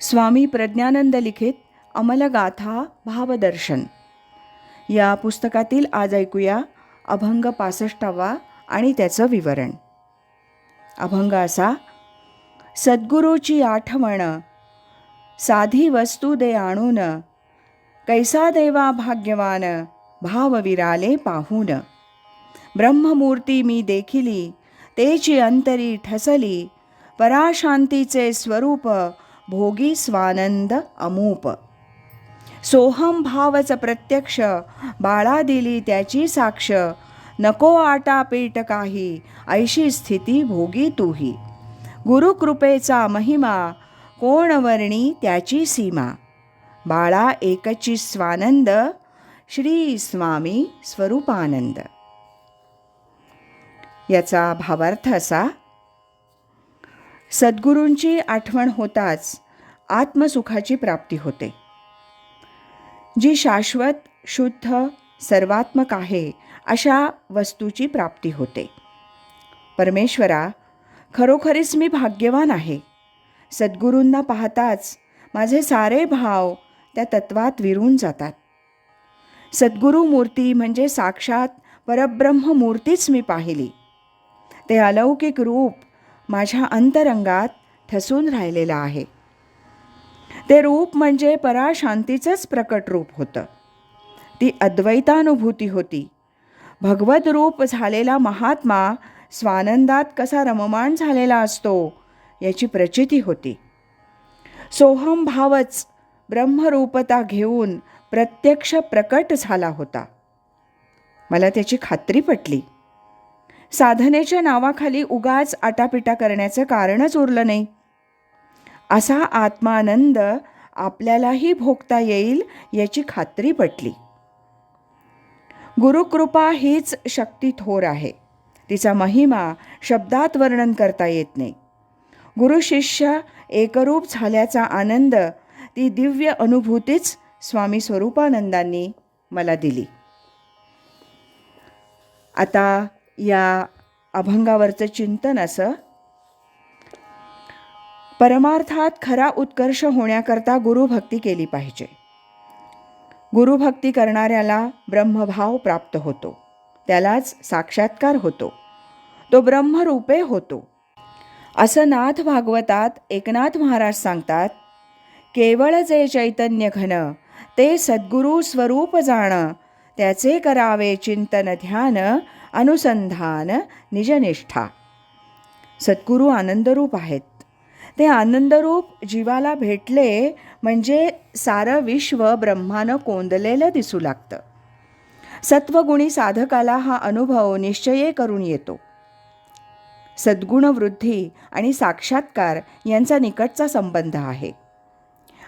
स्वामी प्रज्ञानंद लिखित अमलगाथा भावदर्शन. या पुस्तकातील आज ऐकूया अभंग पासष्टावा आणि त्याचं विवरण. अभंग असा सद्गुरूची आठवण साधी वस्तू दे आणून कैसा देवा भाग्यवान भाव विराले पाहून. ब्रह्ममूर्ती मी देखिली तेची अंतरी ठसली पराशांतीचे स्वरूप भोगी स्वानंद अमूप. सोहम भावच प्रत्यक्ष बाळा दिली त्याची साक्ष. नको आटा पेट काही ऐशी स्थिती भोगी तूही. गुरुकृपेचा महिमा कोण वर्णी त्याची सीमा. बाळा एकची स्वानंद श्री स्वामी स्वरूपानंद. याचा भावार्थ असा सद्गुरूंची आठवण होताच आत्मसुखाची प्राप्ती होते. जी शाश्वत शुद्ध सर्वात्मक आहे अशा वस्तूची प्राप्ती होते. परमेश्वरा खरोखरीच मी भाग्यवान आहे. सद्गुरूंना पाहताच माझे सारे भाव त्या तत्वात विरून जातात. सद्गुरू मूर्ती म्हणजे साक्षात परब्रह्म मूर्तीच मी पाहिली. ते अलौकिक रूप माझ्या अंतरंगात ठसून राहिलेलं आहे. ते रूप म्हणजे पराशांतीचंच प्रकट रूप होतं. ती अद्वैतानुभूती होती. भगवत रूप झालेला महात्मा स्वानंदात कसा रममाण झालेला असतो याची प्रचिती होती. सोहम भावच ब्रह्मरूपता घेऊन प्रत्यक्ष प्रकट झाला होता. मला त्याची खात्री पटली. साधनेच्या नावाखाली उगाच आटापिटा करण्याचं कारणच उरलं नाही. असा आत्मानंद आपल्यालाही भोगता येईल याची खात्री पटली. गुरुकृपा हीच शक्ती थोर आहे. तिचा महिमा शब्दात वर्णन करता येत नाही. गुरुशिष्य एकरूप झाल्याचा आनंद ती दिव्य अनुभूतीच स्वामी स्वरूपानंदांनी मला दिली. आता या अभंगावरचं चिंतन असं. परमार्थात खरा उत्कर्ष होण्याकरता गुरुभक्ती केली पाहिजे. गुरुभक्ती करणाऱ्याला ब्रह्मभाव प्राप्त होतो. त्यालाच साक्षात्कार होतो. तो ब्रह्मरूपे होतो. असं नाथ भागवतात एकनाथ महाराज सांगतात केवळ जे चैतन्य घन ते सद्गुरू स्वरूप जाणं त्याचे करावे चिंतन ध्यान अनुसंधान निजनिष्ठा सद्गुरू आनंदरूप आहेत ते आनंदरूप जीवाला भेटले म्हणजे सारं विश्व ब्रह्मानं कोंदलेलं दिसू लागतं सत्वगुणी साधकाला हा अनुभव निश्चये करून येतो सद्गुणवृद्धी आणि साक्षात्कार यांचा निकटचा संबंध आहे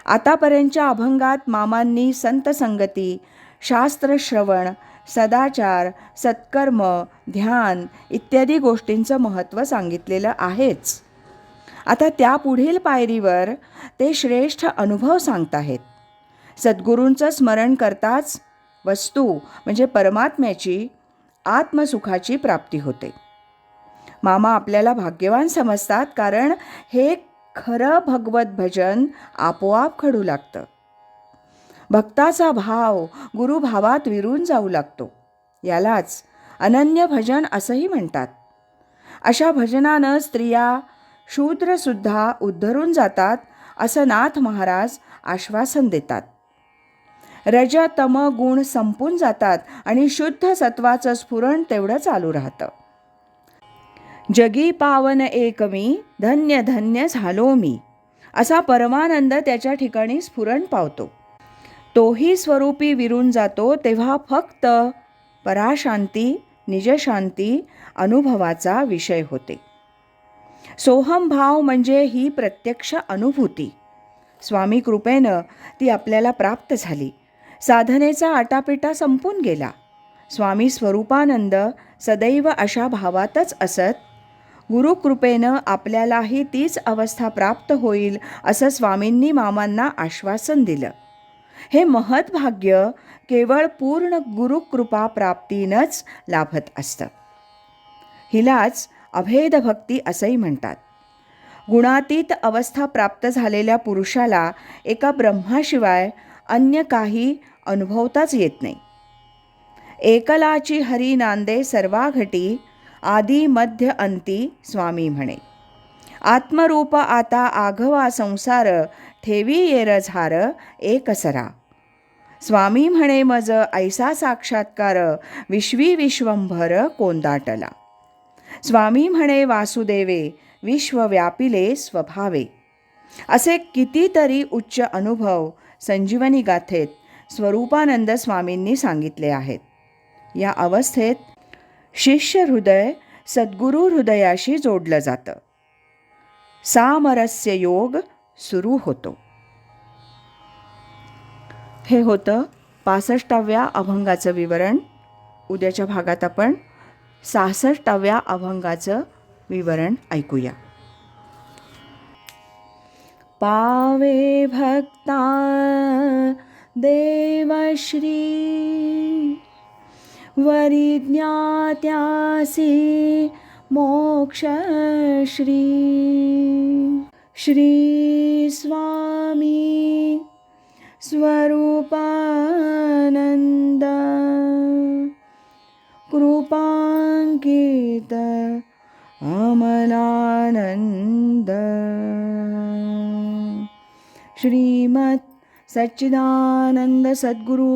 आतापर्यंतच्या अभंगात मामांनी संत संगती शास्त्रश्रवण सदाचार सत्कर्म ध्यान इत्यादी गोष्टींचं महत्त्व सांगितलेलं आहेच. आता त्या पुढील पायरीवर ते श्रेष्ठ अनुभव सांगत आहेत सद्गुरूंचं स्मरण करताच वस्तू म्हणजे परमात्म्याची आत्मसुखाची प्राप्ती होते. मामा आपल्याला भाग्यवान समजतात कारण हे खरं भगवत भजन आपोआप घडू लागतं. भक्ताचा भाव गुरुभावात विरून जाऊ लागतो. यालाच अनन्य भजन असंही म्हणतात. अशा भजनानं स्त्रिया शूद्रसुद्धा उद्धरून जातात असं नाथ महाराज आश्वासन देतात. रज तम गुण संपून जातात आणि शुद्ध सत्वाचं स्फुरण तेवढं चालू राहतं. जगी पावन एक मी धन्य धन्य झालो मी असा परमानंद त्याच्या ठिकाणी स्फुरण पावतो. तोही स्वरूपी विरून जातो तेव्हा फक्त पराशांती निजशांती अनुभवाचा विषय होते. सोहम भाव म्हणजे ही प्रत्यक्ष अनुभूती. स्वामी कृपेनं ती आपल्याला प्राप्त झाली. साधनेचा आटापिटा संपून गेला. स्वामी स्वरूपानंद सदैव अशा भावातच असत गुरुकृपेनं आपल्यालाही तीच अवस्था प्राप्त होईल असं स्वामींनी मामांना आश्वासन दिलं. हे महत्भाग्य केवळ पूर्ण गुरुकृपा प्राप्तीनंच लाभत असतं. हिलाच अभेद भक्ती असंही म्हणतात. गुणातीत अवस्था प्राप्त झालेल्या पुरुषाला एका ब्रह्माशिवाय अन्य काही अनुभवताच येत नाही. एकलाची हरी नांदे सर्वाघटी आदी मध्य अंती स्वामी म्हणे. आत्मरूप आता आघवा संसार ठेवी येर हार एकसरा स्वामी म्हणे मज ऐसा साक्षात्कार विश्वी विश्वंभर कोंदाटला. स्वामी म्हणे वासुदेवे विश्व व्यापिले स्वभावे. असे कितीतरी उच्च अनुभव संजीवनी गाथेत स्वरूपानंद स्वामींनी सांगितले आहेत. या अवस्थेत शिष्य हृदय सद्गुरू हृदयाशी जोडलं जातं. सामरस्य योग सुरू होतो. हे होतं पासष्टाव्या अभंगाचं विवरण. उद्याच्या भागात आपण सहासष्टाव्या अभंगाचं विवरण ऐकूया. पावे भक्ता देवश्री वरिज्ञात्यासि मोक्षश्री श्रीस्वामी स्वरूपानन्द। कृपाङ्कितमनानन्द श्रीमत्सच्चिदानन्दसद्गुरु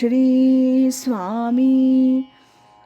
श्रीस्वामी